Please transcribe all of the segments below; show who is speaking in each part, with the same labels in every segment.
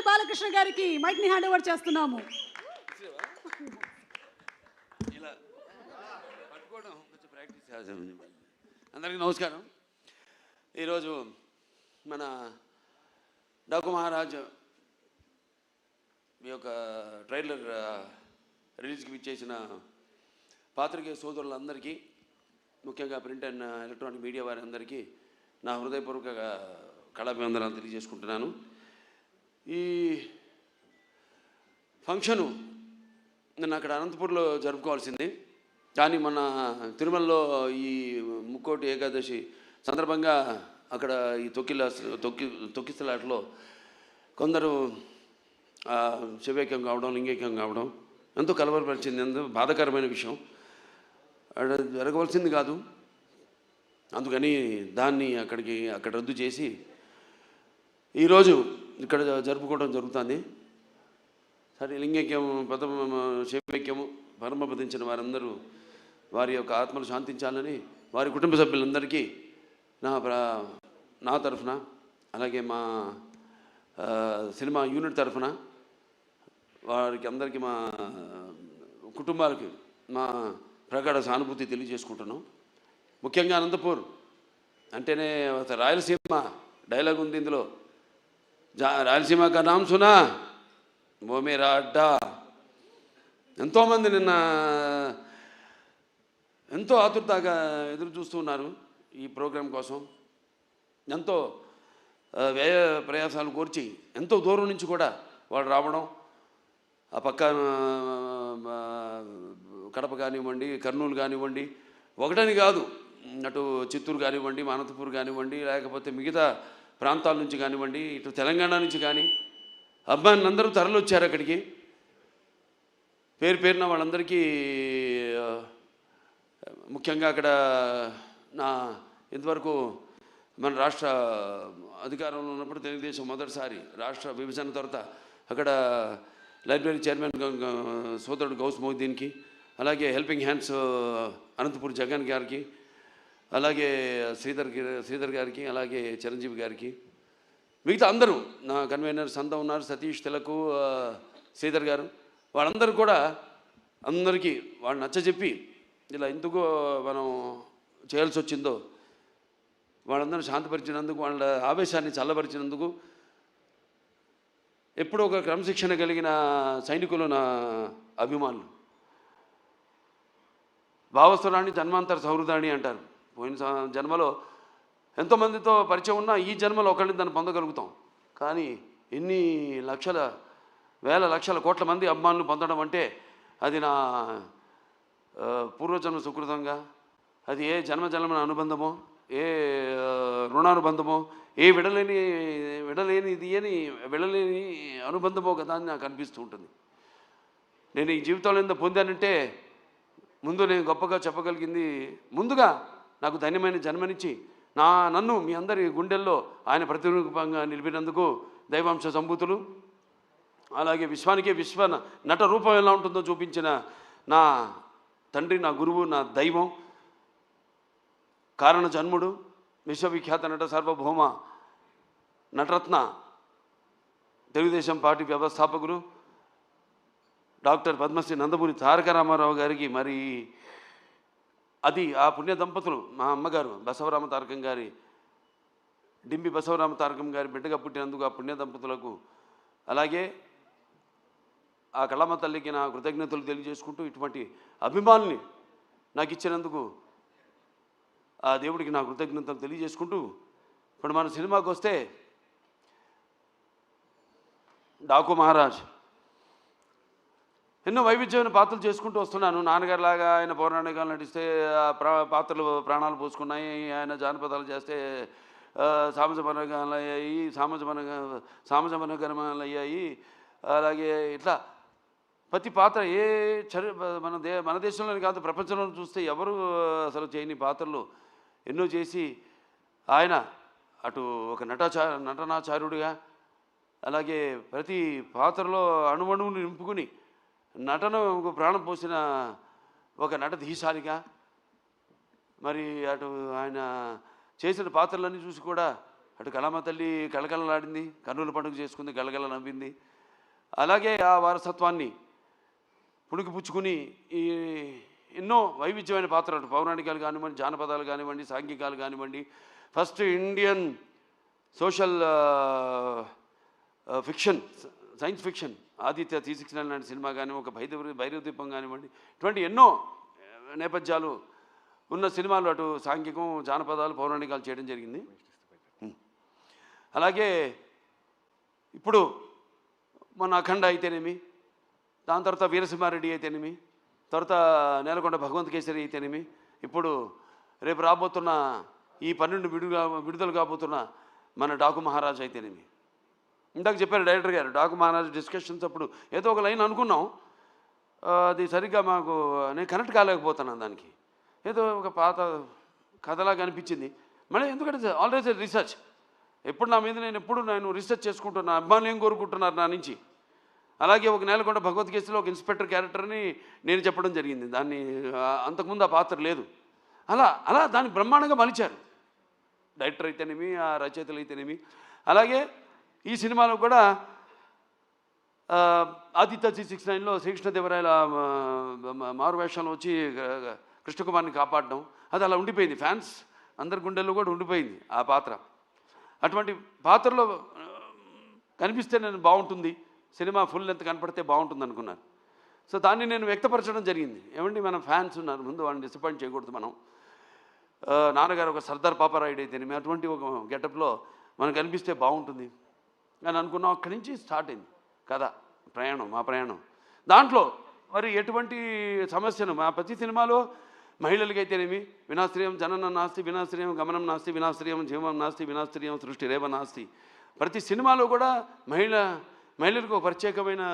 Speaker 1: నందమూరి బాలకృష్ణ గారికి మైక్ని hand over చేస్తున్నాము.
Speaker 2: ఇలా. అందరికీ నమస్కారం. ఈరోజు మన డాకు మహారాజ్ మీ యొక్క ట్రైలర్ రిలీజ్కి ఇచ్చేసిన పాత్రికేయ సోదరులందరికీ ముఖ్యంగా ప్రింట్ అండ్ ఎలక్ట్రానిక్ మీడియా వారి అందరికీ నా హృదయపూర్వక కళాభివందనాలు తెలియజేసుకుంటున్నాను. ఈ ఫంక్షను నేను అక్కడ అనంతపూర్లో జరుపుకోవాల్సింది. కానీ మన తిరుమలలో ఈ ముక్కోటి ఏకాదశి సందర్భంగా అక్కడ ఈ తొక్కిల తొక్కి తొక్కిస్తలాటలో కొందరు ఆ, శివైక్యం కావడం లింగైక్యం కావడం ఎంతో కలవరపరిచింది. ఎంతో బాధాకరమైన విషయం. అక్కడ జరగవలసింది కాదు. అందుకని దాన్ని అక్కడికి అక్కడ రద్దు చేసి ఈరోజు ఇక్కడ జరుపుకోవడం జరుగుతుంది. సరే లింగైక్యము పదమ శైవైక్యము పరమపదించిన వారందరూ వారి యొక్క ఆత్మలు శాంతించాలని వారి కుటుంబ సభ్యులందరికీ నా నా తరఫున అలాగే మా సినిమా యూనిట్ తరఫున వారికి అందరికీ మా కుటుంబాలకి మా ప్రగాఢ సానుభూతి తెలియజేసుకుంటున్నాం. ముఖ్యంగా అనంతపూర్ అంటేనే రాయలసీమ డైలాగ్ ఉంది ఇందులో. రాయలసీమ కా నామ్ సునా ఓ అడ్డా. ఎంతోమంది నిన్న ఎంతో ఆతురతగా ఎదురు చూస్తున్నారు ఈ ప్రోగ్రాం కోసం. ఎంతో వ్యయ ప్రయాసాలు కోర్చి ఎంతో దూరం నుంచి కూడా వాళ్ళు రావడం. ఆ పక్క కడప కానివ్వండి కర్నూలు కానివ్వండి ఒకటని కాదు అటు చిత్తూరు కానివ్వండి మానతపూర్ కానివ్వండి లేకపోతే మిగతా ప్రాంతాల నుంచి కానివ్వండి ఇటు తెలంగాణ నుంచి కానీ. అబ్బాయిని అందరూ తరలి వచ్చారు అక్కడికి. పేరు పేరున వాళ్ళందరికీ ముఖ్యంగా అక్కడ నా ఇంతవరకు మన రాష్ట్ర అధికారంలో ఉన్నప్పుడు తెలుగుదేశం మొదటిసారి రాష్ట్ర విభజన తర్వాత అక్కడ లైబ్రరీ చైర్మన్ సోదరుడు గౌస్ మొహద్దీన్కి అలాగే హెల్పింగ్ హ్యాండ్స్ అనంతపూర్ జగన్ గారికి అలాగే శ్రీధర్ శ్రీధర్ గారికి అలాగే చిరంజీవి గారికి. మిగతా అందరూ నా కన్వీనర్ సంత ఉన్నారు సతీష్ తిలకు శ్రీధర్ గారు. వాళ్ళందరూ కూడా అందరికీ వాళ్ళు నచ్చజెప్పి ఇలా ఎందుకు మనం చేయాల్సి వచ్చిందో వాళ్ళందరూ శాంతపరిచినందుకు వాళ్ళ ఆవేశాన్ని చల్లబరిచినందుకు ఎప్పుడూ ఒక క్రమశిక్షణ కలిగిన సైనికులు నా అభిమానులు. భావస్వరాన్ని జన్మాంతర సౌహృదాన్ని అంటారు. పోయిన జన్మలో ఎంతోమందితో పరిచయం ఉన్నా ఈ జన్మలో ఒకళ్ళని దాన్ని పొందగలుగుతాం. కానీ ఎన్ని లక్షల వేల లక్షల కోట్ల మంది అభిమానులు పొందడం అంటే అది నా పూర్వజన్మ సుకృతంగా అది ఏ జన్మ జన్మన అనుబంధమో ఏ రుణానుబంధమో ఏ విడలేని విడలేనిది అని విడలేని అనుబంధమో కదా అని నాకు అనిపిస్తూ ఉంటుంది. నేను ఈ జీవితంలో ఎంత పొందానంటే ముందు నేను గొప్పగా చెప్పగలిగింది ముందుగా నాకు ధన్యమైన జన్మనిచ్చి నా నన్ను మీ అందరి గుండెల్లో ఆయన ప్రతిరూపంగా నిలిపినందుకు దైవాంశ సంభూతులు. అలాగే విశ్వానికే విశ్వ నట రూపం ఎలా ఉంటుందో చూపించిన నా తండ్రి నా గురువు నా దైవం కారణ జన్ముడు విశ్వవిఖ్యాత నట సార్వభౌమ నటరత్న తెలుగుదేశం పార్టీ వ్యవస్థాపకులు డాక్టర్ పద్మశ్రీ నందమూరి తారక రామారావు గారికి మరి అది ఆ పుణ్య దంపతులు మా అమ్మగారు బసవరామ తారకం గారి డింబి బసవరామ తారకం గారి బిడ్డగా పుట్టినందుకు ఆ పుణ్య దంపతులకు అలాగే ఆ కళమ్మ తల్లికి నా కృతజ్ఞతలు తెలియజేసుకుంటూ ఇటువంటి అభిమానుల్ని నాకు ఇచ్చినందుకు ఆ దేవుడికి నా కృతజ్ఞతలు తెలియజేసుకుంటూ ఇప్పుడు మన సినిమాకి వస్తే డాకు మహారాజ్ ఎన్నో వైవిధ్యమైన పాత్రలు చేసుకుంటూ వస్తున్నాను. నాన్నగారిలాగా ఆయన పౌరాణికాలు నటిస్తే ఆ ప్రా పాత్రలు ప్రాణాలు పోసుకున్నాయి. ఆయన జానపదాలు చేస్తే ఆ, సామాజ అయ్యాయి సామాజ మన సామాజ అయ్యాయి. అలాగే ఇట్లా ప్రతి పాత్ర ఏ చరి మన దే మన దేశంలోనే కాదు ప్రపంచంలో చూస్తే ఎవరు అసలు చేయని పాత్రలు ఎన్నో చేసి ఆయన అటు ఒక నటాచా నటనాచార్యుడిగా అలాగే ప్రతి పాత్రలో అణువణువుని నింపుకుని నటనకు ప్రాణం పోసిన ఒక నట ధీశాలిగా మరి అటు ఆయన చేసిన పాత్రలన్నీ చూసి కూడా అటు కళామ తల్లి కళకళలాడింది కర్నూలు పండుగ చేసుకుంది గలగల నవ్వింది. అలాగే ఆ వారసత్వాన్ని పుణికి పుచ్చుకుని ఈ ఎన్నో వైవిధ్యమైన పాత్రలు పౌరాణికాలు కానివ్వండి జానపదాలు కానివ్వండి సాంఘికాలు కానివ్వండి. First Indian social fiction science fiction. Aditya తీసుకున్న సిక్స్ లాంటి సినిమా కానీ ఒక భైరవ భైరవ దీపం కానివ్వండి ఇటువంటి ఎన్నో నేపథ్యాలు ఉన్న సినిమాలు అటు సాంఘికం జానపదాలు పౌరాణికాలు చేయడం జరిగింది. అలాగే ఇప్పుడు మన అఖండ అయితేనేమి దాని తర్వాత వీరసింహారెడ్డి అయితేనేమి తర్వాత నేలకొండ భగవంత్ కేసరి అయితేనేమి ఇప్పుడు రేపు రాబోతున్న ఈ పన్నెండు విడుగా విడుదల కాబోతున్న మన డాకు మహారాజ్ అయితేనేమి. ఇందాక చెప్పారు డైరెక్టర్ గారు డాకు మహారాజ్ డిస్కషన్స్ అప్పుడు ఏదో ఒక లైన్ అనుకున్నాం. అది సరిగ్గా మాకు నేను కనెక్ట్ కాలేకపోతున్నాను దానికి. ఏదో ఒక పాత కథలాగా అనిపించింది మళ్ళీ ఎందుకంటే ఆల్రెడీ రీసెర్చ్ ఎప్పుడు నా మీద నేను ఎప్పుడు నేను రీసెర్చ్ చేసుకుంటున్నా అభిమానులు ఏం కోరుకుంటున్నారు నా నుంచి? అలాగే ఒక నేలకొండ భగవద్గీతలో ఒక ఇన్స్పెక్టర్ క్యారెక్టర్ని నేను చెప్పడం జరిగింది. దాన్ని అంతకుముందు ఆ పాత్ర లేదు. అలా అలా దాన్ని బ్రహ్మాండంగా మలిచారు. డైరెక్టర్ అయితేనేమి ఆ రచయితలు అయితేనేమి. అలాగే ఈ సినిమాలో కూడా ఆదిత్య త్రీ సిక్స్ నైన్లో శ్రీకృష్ణదేవరాయల ఆ, మా- మారు వేషంలో వచ్చి కృష్ణకుమార్ని కాపాడడం అది అలా ఉండిపోయింది. ఫ్యాన్స్ అందరి గుండెల్లో కూడా ఉండిపోయింది ఆ పాత్ర. అటువంటి పాత్రలో కనిపిస్తే నేను బాగుంటుంది. సినిమా ఫుల్ లెంత్ కనపడితే బాగుంటుంది అనుకున్నాను. సో దాన్ని నేను వ్యక్తపరచడం జరిగింది. ఏమండి మన ఫ్యాన్స్ ఉన్నారు ముందు వాళ్ళని డిసప్పాయింట్ చేయకూడదు మనం. నాన్నగారు ఒక సర్దార్ పాపారాయుడు అయితేనేమి అటువంటి ఒక గెటప్లో మనకు కనిపిస్తే బాగుంటుంది. అని అనుకున్నాం. అక్కడి నుంచి స్టార్ట్ అయింది కథ ప్రయాణం మా ప్రయాణం. దాంట్లో మరి ఎటువంటి సమస్యను మా ప్రతి సినిమాలో మహిళలకైతేనేమి వినాశ్రయం జనన నాస్తి వినాశ్రయం గమనం నాస్తి వినాశ్రయం జీవం నాస్తి వినాశ్రయం సృష్టి రేవ నాస్తి. ప్రతి సినిమాలో కూడా మహిళ మహిళలకు ఒక ప్రత్యేకమైన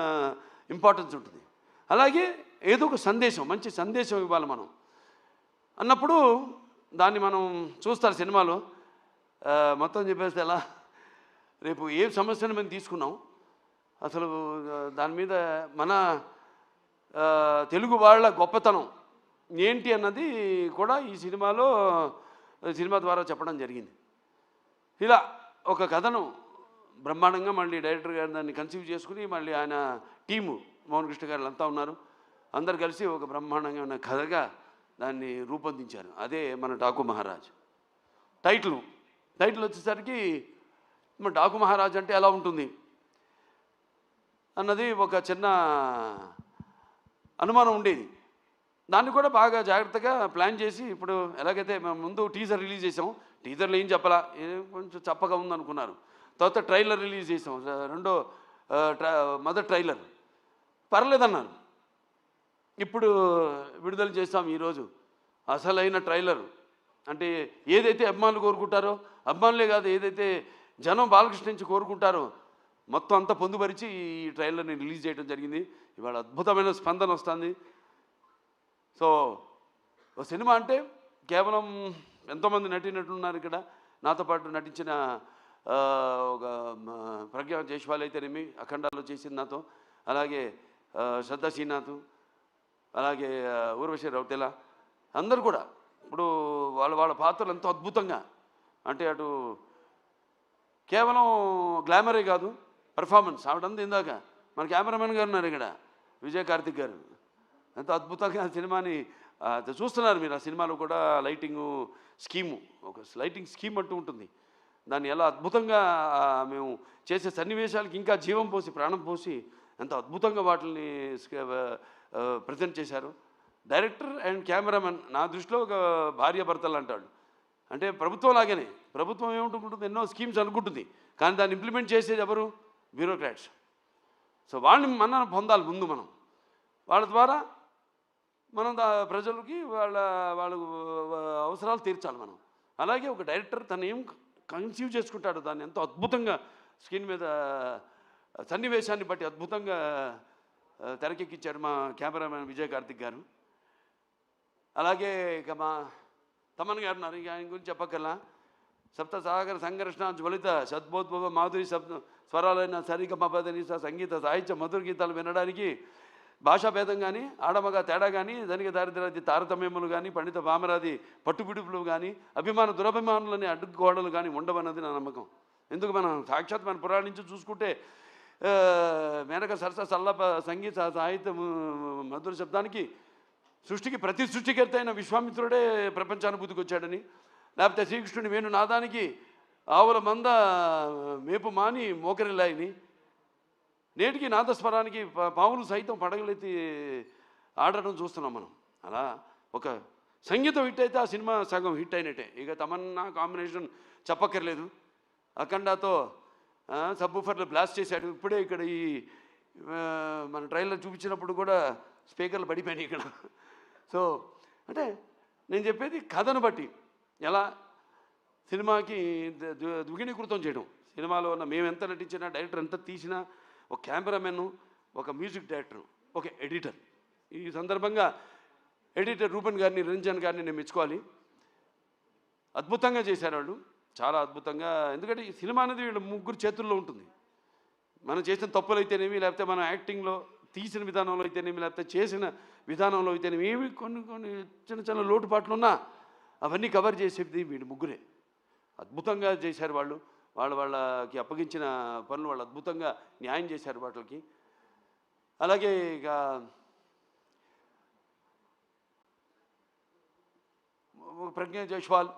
Speaker 2: ఇంపార్టెన్స్ ఉంటుంది. అలాగే ఏదో ఒక సందేశం మంచి సందేశం ఇవ్వాలి మనం. అన్నప్పుడు దాన్ని మనం చూస్తారు సినిమాలో. మొత్తం చెప్పేస్తే ఎలా? రేపు ఏ సమస్యను మేము తీసుకున్నాం? అసలు దాని మీద మన తెలుగు వాళ్ళ గొప్పతనం ఏంటి అన్నది కూడా ఈ సినిమాలో సినిమా ద్వారా చెప్పడం జరిగింది. ఇలా ఒక కథను బ్రహ్మాండంగా మళ్ళీ డైరెక్టర్ గారు దాన్ని కన్సీవ్ చేసుకుని మళ్ళీ ఆయన టీము మోహన్ కృష్ణ గారు అంతా ఉన్నారు. అందరు కలిసి ఒక బ్రహ్మాండంగా ఉన్న కథగా దాన్ని రూపొందించారు. అదే మన డాకు మహారాజ్. టైటిల్. టైటిల్ వచ్చేసరికి డాకు మహారాజ్ అంటే ఎలా ఉంటుంది? అన్నది ఒక చిన్న అనుమానం ఉండేది. దాన్ని కూడా బాగా జాగ్రత్తగా ప్లాన్ చేసి ఇప్పుడు ఎలాగైతే మేము ముందు టీజర్ రిలీజ్ చేసాం టీజర్లో ఏం చెప్పాలా? ఏం కొంచెం చప్పగా ఉందనుకున్నారు. తర్వాత ట్రైలర్ రిలీజ్ చేసాం. రెండో ఆ, మొదటి ట్రైలర్. పర్లేదన్నారు. ఇప్పుడు విడుదల చేస్తాం ఈరోజు. అసలైన ట్రైలర్. అంటే ఏదైతే అభిమానులు కోరుకుంటారో అభిమానులే కాదు ఏదైతే జనం బాలకృష్ణ నుంచి కోరుకుంటారు. మొత్తం అంతా పొందుపరిచి ఈ ట్రైలర్ని రిలీజ్ చేయడం జరిగింది. ఇవాళ అద్భుతమైన స్పందన వస్తుంది. సో ఓ సినిమా అంటే కేవలం ఎంతోమంది నటీనటులు ఇక్కడ. నాతో పాటు నటించిన ఒక ప్రజ్ఞ జైష్వాల్ అయితేనేమి అఖండాలో చేసింది నాతో. అలాగే ఆ, శ్రద్ధా శ్రీనాథ్ అలాగే ఆ, ఊర్వశి రౌతెల. అందరు కూడా ఇప్పుడు వాళ్ళ వాళ్ళ పాత్రలు ఎంతో అద్భుతంగా. అంటే అటు కేవలం గ్లామరే కాదు పర్ఫార్మెన్స్ ఆవిడంతా ఇందాక మన కెమెరామెన్ గారు ఉన్నారు ఇక్కడ విజయ్ కార్తిక్ గారు. ఎంత అద్భుతంగా ఆ సినిమాని చూస్తున్నారు మీరు ఆ సినిమాలో కూడా లైటింగ్ స్కీము ఒక లైటింగ్ స్కీమ్ అంటూ ఉంటుంది. దాన్ని ఎలా అద్భుతంగా మేము చేసే సన్నివేశాలకి ఇంకా జీవం పోసి ప్రాణం పోసి ఎంత అద్భుతంగా వాటిని ప్రజెంట్ చేశారు. డైరెక్టర్ అండ్ కెమెరామెన్ నా దృష్టిలో ఒక భార్య భర్తలు అంటాడు. అంటే ప్రభుత్వం లాగానే. ప్రభుత్వం ఏముంటుంది ఎన్నో స్కీమ్స్ అనుకుంటుంది. కానీ దాన్ని ఇంప్లిమెంట్ చేసేది ఎవరు? బ్యూరోక్రాట్స్. సో వాళ్ళని మన పొందాలి ముందు మనం. వాళ్ళ ద్వారా మనం దా- ప్రజలకి వాళ్ళ వాళ్ళ అవసరాలు తీర్చాలి మనం. అలాగే ఒక డైరెక్టర్ తను ఏం కన్సీవ్ చేసుకుంటాడు దాన్ని ఎంతో అద్భుతంగా స్క్రీన్ మీద సన్నివేశాన్ని బట్టి అద్భుతంగా తెరకెక్కించాడు మా కెమెరామెన్ విజయ్ కార్తిక్ గారు. అలాగే ఇక మా తమన్ గారు ఉన్నారు. ఇంకా ఆయన గురించి చెప్పక్కర్లా. సప్త సాగర సంఘర్షణ జ్వలిత సద్బోద్భవ మాధురి శబ్ద స్వరాలైన సరిగమపదనిస సంగీత సాహిత్య మధుర గీతాలు వినడానికి భాషా భేదం కానీ ఆడమగా తేడా కానీ ధనిక దారిద్రాది తారతమ్యములు కానీ పండిత పామరాది పట్టుబిడుపులు కానీ అభిమాన దురభిమానులని అడ్డుగోడలు కానీ ఉండవన్నది నా నమ్మకం. ఎందుకు మనం సాక్షాత్ మన పురాణ నుంచి చూసుకుంటే మేనక సరస సల్లప సంగీత సాహిత్యం మధుర శబ్దానికి సృష్టికి ప్రతి సృష్టికర్త అయిన విశ్వామిత్రుడే ప్రపంచానుభూతికి వచ్చాడని. లేకపోతే శ్రీకృష్ణుని వేణు నాదానికి ఆవుల మంద మేపు మాని మోకరిల్లాయని. నేటికి నాదస్వరానికి పావులు సైతం పడగలెత్తి ఆడటం చూస్తున్నాం మనం. అలా ఒక సంగీతం హిట్ అయితే ఆ సినిమా సగం హిట్ అయినట్టే. ఇక తమన్నా కాంబినేషన్ చెప్పక్కర్లేదు. అఖండాతో సబ్బుఫర్లు బ్లాస్ట్ చేశాడు. ఇప్పుడే ఇక్కడ ఈ మన ట్రైలర్ చూపించినప్పుడు కూడా స్పీకర్లు పడిపోయినాయి ఇక్కడ. సో అంటే నేను చెప్పేది కథను బట్టి. ఎలా? సినిమాకి ద- ద్విగుణీకృతం చేయడం. సినిమాలో ఉన్న మేము ఎంత నటించినా డైరెక్టర్ ఎంత తీసినా ఒక కెమెరామెన్ ఒక మ్యూజిక్ డైరెక్టర్ ఒక ఎడిటర్. ఈ సందర్భంగా ఎడిటర్ రూపన్ గారిని రంజన్ గారిని నేను మెచ్చుకోవాలి. అద్భుతంగా చేశారు వాళ్ళు. చాలా అద్భుతంగా. ఎందుకంటే ఈ సినిమా అనేది వీళ్ళ ముగ్గురు చేతుల్లో ఉంటుంది. మనం చేసిన తప్పులు అయితేనేమి లేకపోతే మన యాక్టింగ్లో తీసిన విధానంలో అయితేనేమి లేకపోతే చేసిన విధానంలో అయితేనేమి ఏమి కొన్ని కొన్ని చిన్న చిన్న లోటుపాట్లు ఉన్నా అవన్నీ కవర్ చేసేది వీడు ముగ్గురే. అద్భుతంగా చేశారు వాళ్ళు. వాళ్ళ వాళ్ళకి అప్పగించిన పనులు వాళ్ళు అద్భుతంగా న్యాయం చేశారు వాటికి. అలాగే ఇక ప్రజ్ఞ జైష్వాల్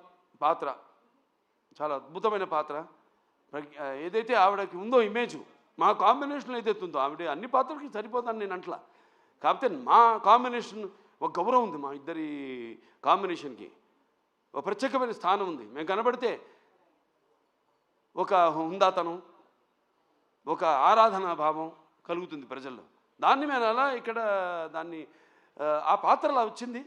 Speaker 2: పాత్ర. చాలా అద్భుతమైన పాత్ర. ప్రజ్ఞ ఏదైతే ఆవిడకి ఉందో ఇమేజ్ మా కాంబినేషన్ ఏదైతే ఉందో ఆవిడ అన్ని పాత్రలకి సరిపోతాను నేను అంట్లా. కాకపోతే మా కాంబినేషన్ ఒక గౌరవం ఉంది మా ఇద్దరి కాంబినేషన్కి ఒక ప్రత్యేకమైన స్థానం ఉంది. మేము కనబడితే ఒక హుందాతనం ఒక ఆరాధనా భావం కలుగుతుంది ప్రజల్లో. దాన్ని మేము అలా ఇక్కడ దాన్ని ఆ, పాత్రలా పాత్ర అలా వచ్చింది.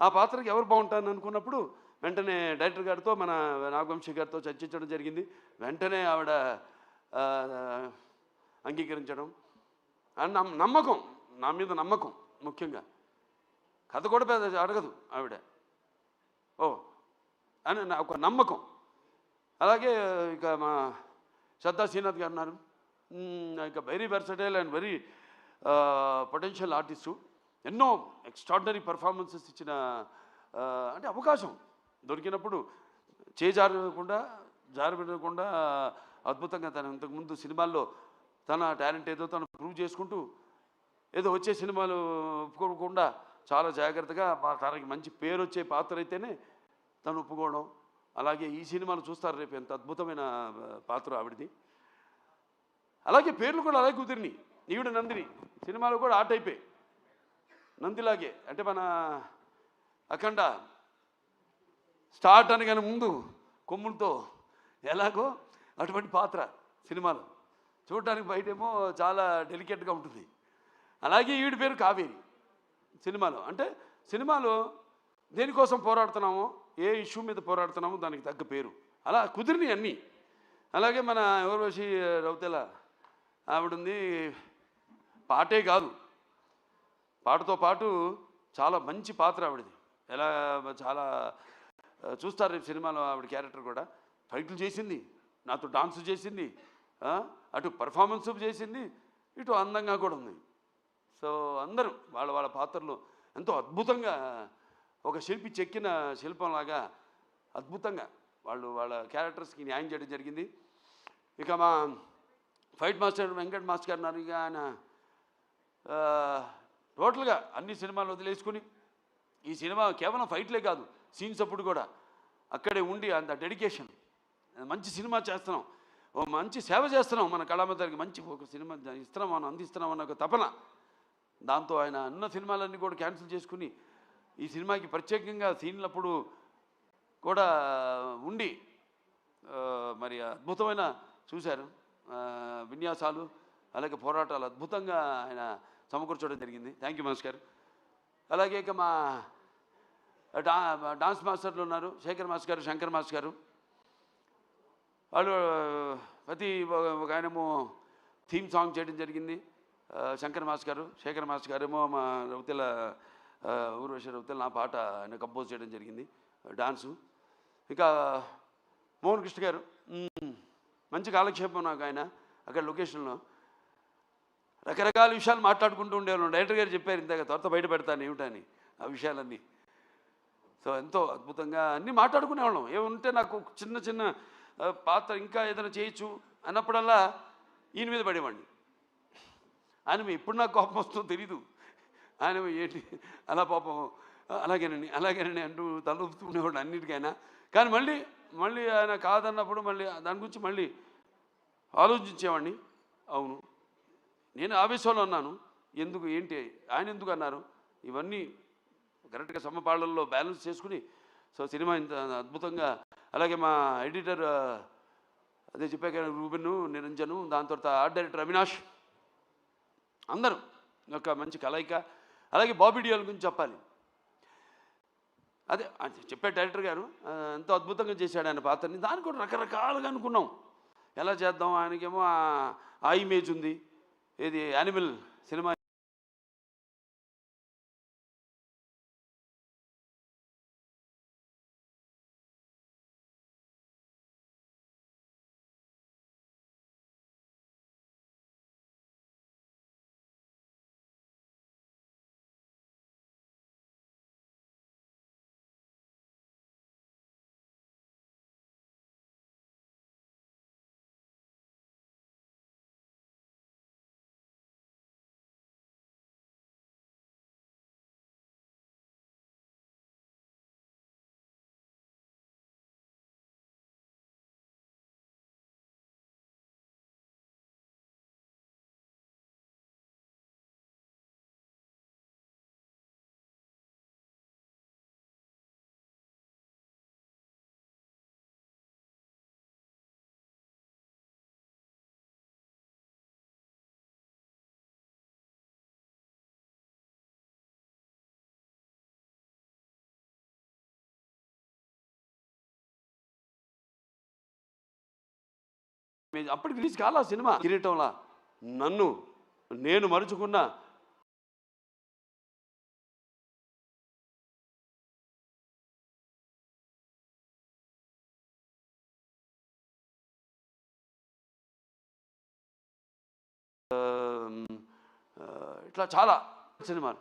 Speaker 2: ఆ పాత్రకి ఎవరు బాగుంటారని అనుకున్నప్పుడు వెంటనే డైరెక్టర్ గారితో మన నాగవంశీ గారితో చర్చించడం జరిగింది. వెంటనే ఆవిడ అంగీకరించడం. అండ్ నమ్- నమ్మకం నా మీద నమ్మకం ముఖ్యంగా. కథ కూడా పెద్ద అడగదు ఆవిడ. ఓ అని నా ఒక నమ్మకం. అలాగే ఇక మా శ్రద్ధా శ్రీనాథ్ గారు ఉన్నారు. ఇక very versatile and very potential artist ఎన్నో ఎక్స్ట్రాడినరీ పర్ఫార్మెన్సెస్ ఇచ్చిన అంటే అవకాశం. దొరికినప్పుడు చేజారకుండా జారబెట్టకుండా అద్భుతంగా తను ఇంతకుముందు సినిమాల్లో తన టాలెంట్ ఏదో తను ప్రూవ్ చేసుకుంటూ ఏదో వచ్చే సినిమాలు ఒప్పుకోకుండా చాలా జాగ్రత్తగా తనకి మంచి పేరు వచ్చే పాత్ర అయితేనే తను ఒప్పుకోవడం. అలాగే ఈ సినిమాలు చూస్తారు రేపు ఎంత అద్భుతమైన పాత్ర ఆవిడది. అలాగే పేర్లు కూడా అలాగే కుదిరినాయి. ఈవిడ నందిని. సినిమాలో కూడా ఆ టైపే. నందిలాగే. అంటే మన అఖండ స్టార్ట్ అనగానే ముందు కొమ్ములతో ఎలాగో అటువంటి పాత్ర సినిమాలో. చూడటానికి బయటేమో చాలా డెలికేట్గా ఉంటుంది. అలాగే ఈవిడ పేరు కావేరి సినిమాలో. అంటే సినిమాలో దేనికోసం పోరాడుతున్నామో ఏ ఇష్యూ మీద పోరాడుతున్నామో దానికి తగ్గ పేరు. అలా కుదిరినాయి అన్నీ. అలాగే మన ఎవరోషి రౌతెల ఆవిడుంది పాటే కాదు. పాటతో పాటు చాలా మంచి పాత్ర ఆవిడది. ఎలా చాలా చూస్తారు రేపు సినిమాలో ఆవిడ క్యారెక్టర్ కూడా. ఫైట్లు చేసింది నాతో డాన్స్ చేసింది అటు పర్ఫార్మెన్స్ చేసింది ఇటు అందంగా కూడా ఉంది. సో అందరూ వాళ్ళ వాళ్ళ పాత్రలు ఎంతో అద్భుతంగా ఒక శిల్పి చెక్కిన శిల్పంలాగా అద్భుతంగా వాళ్ళు వాళ్ళ క్యారెక్టర్స్కి న్యాయం చేయడం జరిగింది. ఇక మా ఫైట్ మాస్టర్ వెంకట్ మాస్టర్ గారు ఉన్నారు. ఇక ఆయన టోటల్గా అన్ని సినిమాలు వదిలేసుకుని ఈ సినిమా కేవలం ఫైట్లే కాదు సీన్స్ అప్పుడు కూడా అక్కడే ఉండి అంత డెడికేషన్ మంచి సినిమా చేస్తున్నాం. ఓ మంచి సేవ చేస్తున్నాం మన కళామందరికి మంచి ఒక సినిమా ఇస్తున్నాం మనం అందిస్తున్నాం అన్న ఒక తపన. దాంతో ఆయన అన్న సినిమాలన్నీ కూడా క్యాన్సిల్ చేసుకుని ఈ సినిమాకి ప్రత్యేకంగా సీన్లప్పుడు కూడా ఉండి మరి అద్భుతమైన చూశారు. విన్యాసాలు అలాగే పోరాటాలు అద్భుతంగా ఆయన సమకూర్చడం జరిగింది. థ్యాంక్ యూ మనస్ గారు. అలాగే ఇక మా డా డాన్స్ మాస్టర్లు ఉన్నారు శేఖర్ మాస్ గారు శంకర్ మాస్ గారు. వాళ్ళు ప్రతి ఒక- ఒక ఆయనేమో థీమ్ సాంగ్ చేయడం జరిగింది. శంకర్ మాస్ గారు శేఖర్ మాస్ గారు ఏమో మా రౌతెల ఊర్వశ ఊర్వశి రౌతెల నా పాట ఆయన కంపోజ్ చేయడం జరిగింది డాన్సు ఇంకా మోహన్ కృష్ణ గారు మంచి కాలక్షేపం నాకు ఆయన అక్కడ లొకేషన్లో రకరకాల విషయాలు మాట్లాడుకుంటూ ఉండేవాళ్ళం. డైరెక్టర్ గారు చెప్పారు ఇందాక త్వరత బయట పెడతాను ఏమిటని ఆ విషయాలన్నీ. సో ఎంతో అద్భుతంగా అన్నీ మాట్లాడుకునేవాళ్ళం. ఏముంటే నాకు చిన్న చిన్న పాత్ర ఇంకా ఏదైనా చేయొచ్చు అన్నప్పుడల్లా ఈయన మీద పడేవాడిని. ఆయన మీ- నాకు కోపం వస్తుందో తెలీదు. ఆయన ఏంటి? అలా పాపం అలాగేనండి అలాగేనండి అంటూ తలూపుతుండేవాడు అన్నిటికైనా. కానీ మళ్ళీ మళ్ళీ ఆయన కాదన్నప్పుడు మళ్ళీ దాని గురించి మళ్ళీ ఆలోచించేవాడిని. అవును నేను ఆవేశంలో ఉన్నాను. ఎందుకు ఏంటి ఆయన ఎందుకు అన్నారు? ఇవన్నీ కరెక్ట్గా సమపాళ్ళల్లో బ్యాలెన్స్ చేసుకుని సో సినిమా ఇంత అద్భుతంగా. అలాగే మా ఎడిటర్ అదే చెప్పాక రూబెన్ నిరంజను దాని తర్వాత ఆర్ట్ డైరెక్టర్ అవినాష్. అందరూ ఒక మంచి కలయిక. అలాగే బాబీ డియోల్ గురించి చెప్పాలి. అదే చెప్పే డైరెక్టర్ గారు ఎంతో అద్భుతంగా చేశాడు ఆయన పాత్రని. దాన్ని కూడా రకరకాలుగా అనుకున్నాం. ఎలా చేద్దాం ఆయనకేమో ఆ- ఆ ఇమేజ్ ఉంది. ఇది యానిమల్ సినిమా అప్పటికి రిలీజ్ కాలా సినిమా? కిరీటంలా? నన్ను నేను మరుచుకున్న ఆ, ఇట్లా చాలా సినిమాలు.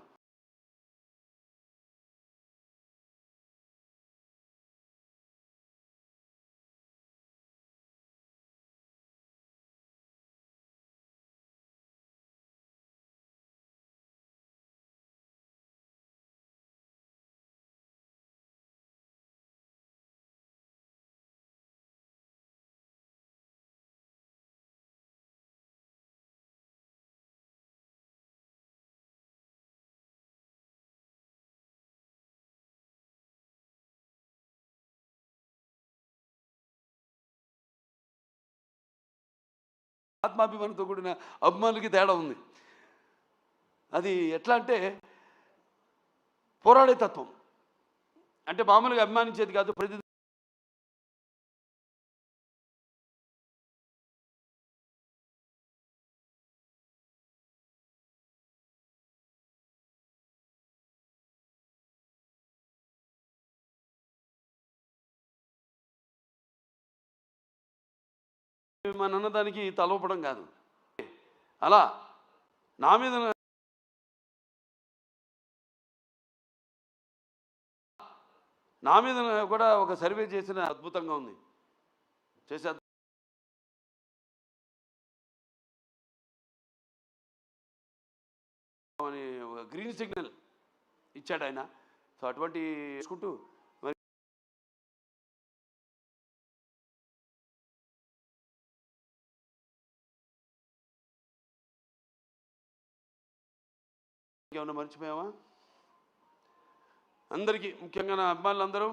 Speaker 2: ఆత్మాభిమానంతో కూడిన అభిమానులకి తేడా ఉంది. అది ఎట్లా అంటే పోరాడే తత్వం. అంటే మామూలుగా అభిమానించేది కాదు ప్రతి మన అన్నదానికి తలవపడం కాదు. అలా నా మీద నా మీద కూడా ఒక సర్వే చేసిన అద్భుతంగా ఉంది. చేసే అని ఒక గ్రీన్ సిగ్నల్ ఇచ్చాడు ఆయన. సో అటువంటి చూసుకుంటూ ఇంకేమైనా మర్చిపోయావా? అందరికీ ముఖ్యంగా నా అభిమానులందరూ.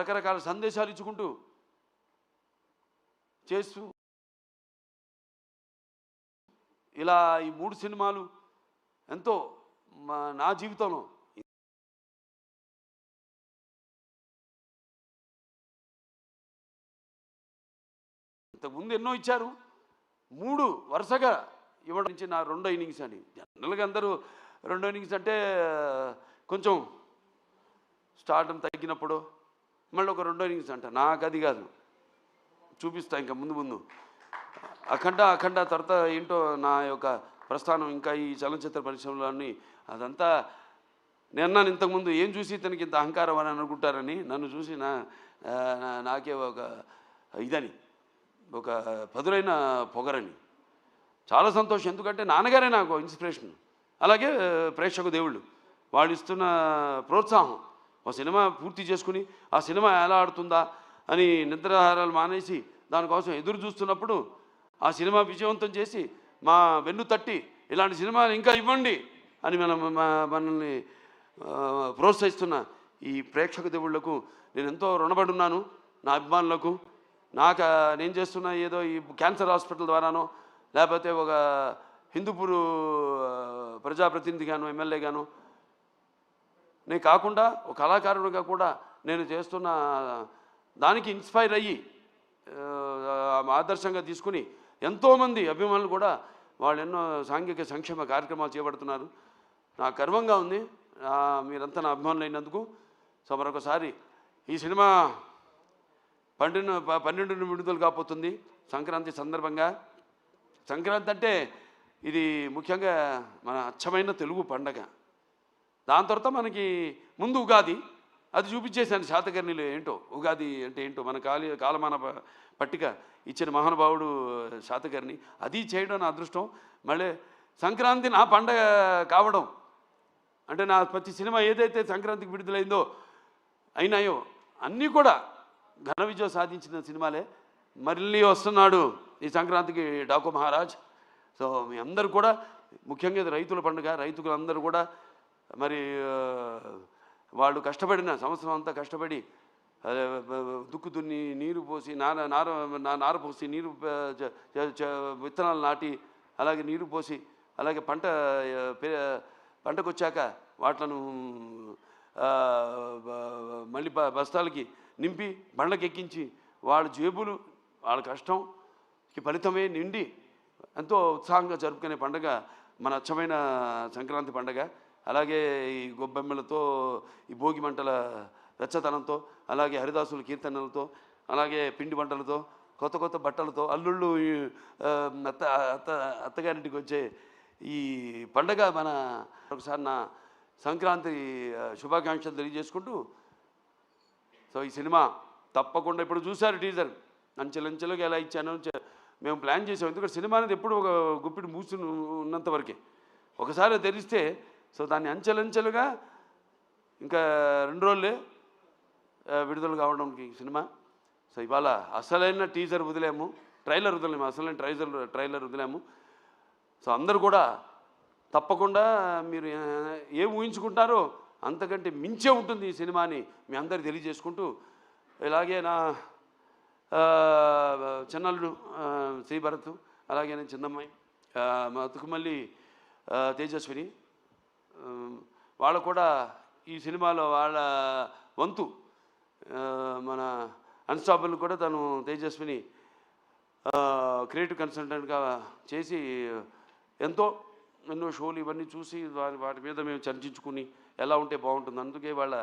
Speaker 2: రకరకాల సందేశాలు ఇచ్చుకుంటూ చేస్తూ ఇలా ఈ మూడు సినిమాలు ఎంతో మా నా జీవితంలో ఇంతకుముందు ఎన్నో ఇచ్చారు. మూడు వరుసగా ఇవ్వడం నుంచి నా రెండో ఇన్నింగ్స్ అని జనరల్గా అందరూ రెండో ఇన్నింగ్స్ అంటే కొంచెం స్టార్టం తగ్గినప్పుడు మళ్ళీ ఒక రెండో ఇన్నింగ్స్ అంట. నాకు అది కాదు. చూపిస్తా ఇంకా ముందు ముందు. అఖండ అఖండ తర్వాత ఏంటో నా యొక్క ప్రస్థానం ఇంకా ఈ చలనచిత్ర పరిశ్రమలోని అదంతా నేను ఇంతకుముందు ఏం చూసి ఇతనికి ఇంత అహంకారం అని అనుకుంటారని? నన్ను చూసి నా- నాకే ఒక ఇదని. ఒక పదులైన పొగరని. చాలా సంతోషం. ఎందుకంటే నాన్నగారే నాకు ఇన్స్పిరేషన్. అలాగే ప్రేక్షకు ప్రేక్షక దేవుళ్ళు. వాళ్ళు ఇస్తున్న ప్రోత్సాహం. ఒక సినిమా పూర్తి చేసుకుని ఆ సినిమా ఎలా ఆడుతుందా అని నిద్రాహారాలు మానేసి దానికోసం ఎదురు చూస్తున్నప్పుడు ఆ సినిమా విజయవంతం చేసి మా వెన్ను తట్టి ఇలాంటి సినిమాలు ఇంకా ఇవ్వండి అని మనం మనల్ని ప్రోత్సహిస్తున్న ఈ ప్రేక్షక దేవుళ్ళకు నేను ఎంతో రుణపడి ఉన్నాను నా అభిమానులకు నాకు నేను చేస్తున్న ఏదో ఈ క్యాన్సర్ హాస్పిటల్ ద్వారానో లేకపోతే ఒక హిందూపూర్ ఆ, ప్రజాప్రతినిధిగాను ఎమ్మెల్యేగాను నేను కాకుండా ఒక కళాకారుడిగా కూడా నేను చేస్తున్న దానికి ఇన్స్పైర్ అయ్యి ఆదర్శంగా తీసుకుని ఎంతోమంది అభిమానులు కూడా వాళ్ళు ఎన్నో సాంఘిక సంక్షేమ కార్యక్రమాలు చేపడుతున్నారు. నాకు గర్వంగా ఉంది. మీరంతా నా అభిమానులు అయినందుకు సో మరొకసారి ఈ సినిమా పన్నెండు ప- పన్నెండున విడుదల కాబోతుంది సంక్రాంతి సందర్భంగా. సంక్రాంతి అంటే ఇది ముఖ్యంగా మన అచ్చమైన తెలుగు పండగ. దాని తర్వాత మనకి ముందు ఉగాది అది చూపించేశాను శాతకర్ణిలో ఏంటో ఉగాది అంటే ఏంటో మన కాలి కాలమాన ప- పట్టిక ఇచ్చిన మహానుభావుడు శాతకర్ణి అది చేయడం నా అదృష్టం. మళ్ళీ సంక్రాంతి నా పండగ కావడం అంటే నా ప్రతి సినిమా ఏదైతే సంక్రాంతికి విడుదలైందో అయినాయో అన్నీ కూడా ఘన విజయం సాధించిన సినిమాలే. మళ్ళీ వస్తున్నాడు ఈ సంక్రాంతికి డాకు మహారాజ్. సో మీ అందరూ కూడా ముఖ్యంగా ఇది రైతుల పండుగ రైతులందరూ కూడా మరి వాళ్ళు కష్టపడిన సంవత్సరం అంతా కష్టపడి దుక్కు దున్ని నీరు పోసి నార నార నార పోసి నీరు విత్తనాలు నాటి అలాగే నీరు పోసి అలాగే పంట పంటకు వచ్చాక వాటిలను మళ్ళీ బ- బస్తాలకి నింపి బండకెక్కించి వాళ్ళ జేబులు వాళ్ళ కష్టంకి ఫలితమే నిండి ఎంతో ఉత్సాహంగా జరుపుకునే పండుగ మన అచ్చమైన సంక్రాంతి పండగ. అలాగే ఈ గొబ్బెమ్మలతో ఈ భోగి మంటల వెచ్చతనంతో అలాగే హరిదాసుల కీర్తనలతో అలాగే పిండి వంటలతో కొత్త కొత్త బట్టలతో అల్లుళ్ళు అత్త అత్త అత్తగారింటికి వచ్చే ఈ పండగ మన ఒకసారి నా సంక్రాంతి శుభాకాంక్షలు తెలియజేసుకుంటూ సో ఈ సినిమా తప్పకుండా ఇప్పుడు చూశారు టీజర్. అంచెలంచెలుగా ఎలా ఇచ్చాను మేము ప్లాన్ చేసాం. ఎందుకంటే సినిమా అనేది ఎప్పుడు ఒక గుప్పిడి మూసి ఉన్నంత వరకే. ఒకసారి తెరిస్తే సో దాన్ని అంచెలంచెలుగా ఇంకా రెండు రోజులే విడుదల కావడానికి సినిమా. సో ఇవాళ అసలైన టీజర్ వదిలేము. ట్రైలర్ వదిలేము. అసలైన ట్రైజర్ ట్రైలర్ వదిలేము. సో అందరు కూడా తప్పకుండా మీరు ఏం ఊహించుకుంటారో అంతకంటే మించే ఉంటుంది ఈ సినిమాని మీ అందరికి తెలియజేసుకుంటూ ఇలాగే నా చిన్నల్లుడు శ్రీ భరత్ అలాగే నేను చిన్నమ్మాయి మా తుకుమల్లి తేజస్విని వాళ్ళు కూడా ఈ సినిమాలో వాళ్ళ వంతు మన అన్స్టాపుల్ కూడా తను తేజస్విని క్రియేటివ్ కన్సల్టెంట్గా చేసి ఎంతో ఎన్నో షోలు ఇవన్నీ చూసి వారి వాటి మీద మేము చర్చించుకుని ఎలా ఉంటే బాగుంటుంది. అందుకే వాళ్ళ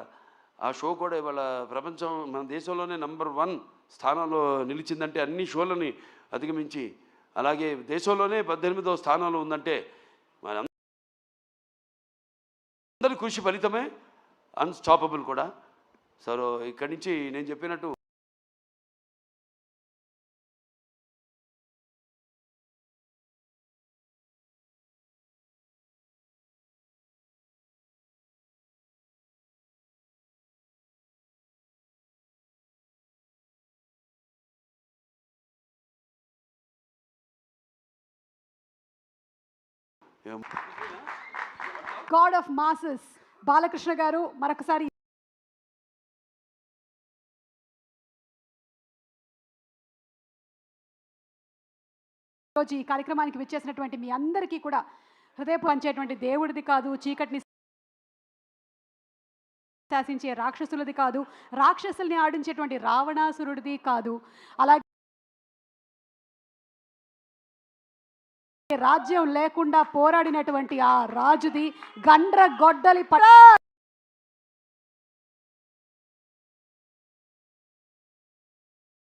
Speaker 2: ఆ షో కూడా ఇవాళ ప్రపంచం మన దేశంలోనే నంబర్ వన్ స్థానంలో నిలిచిందంటే అన్ని షోలని అధిగమించి అలాగే దేశంలోనే పద్దెనిమిదవ స్థానంలో ఉందంటే మన అందరి కృషి ఫలితమే అన్స్టాపబుల్ కూడా. సో ఇక్కడి నుంచి నేను చెప్పినట్టు
Speaker 1: గాడ్ ఆఫ్ మాసెస్ బాలకృష్ణ గారు మరొకసారి ఈరోజు ఈ కార్యక్రమానికి విచ్చేసినటువంటి మీ అందరికీ కూడా హృదయపు పంచేటువంటి దేవుడిది కాదు చీకటిని శాసించే రాక్షసులది కాదు రాక్షసుల్ని ఆడించేటువంటి రావణాసురుడిది కాదు. అలాగే రాజ్యం లేకుండా పోరాడినటువంటి ఆ రాజుది గండ్ర గొడ్డలి పట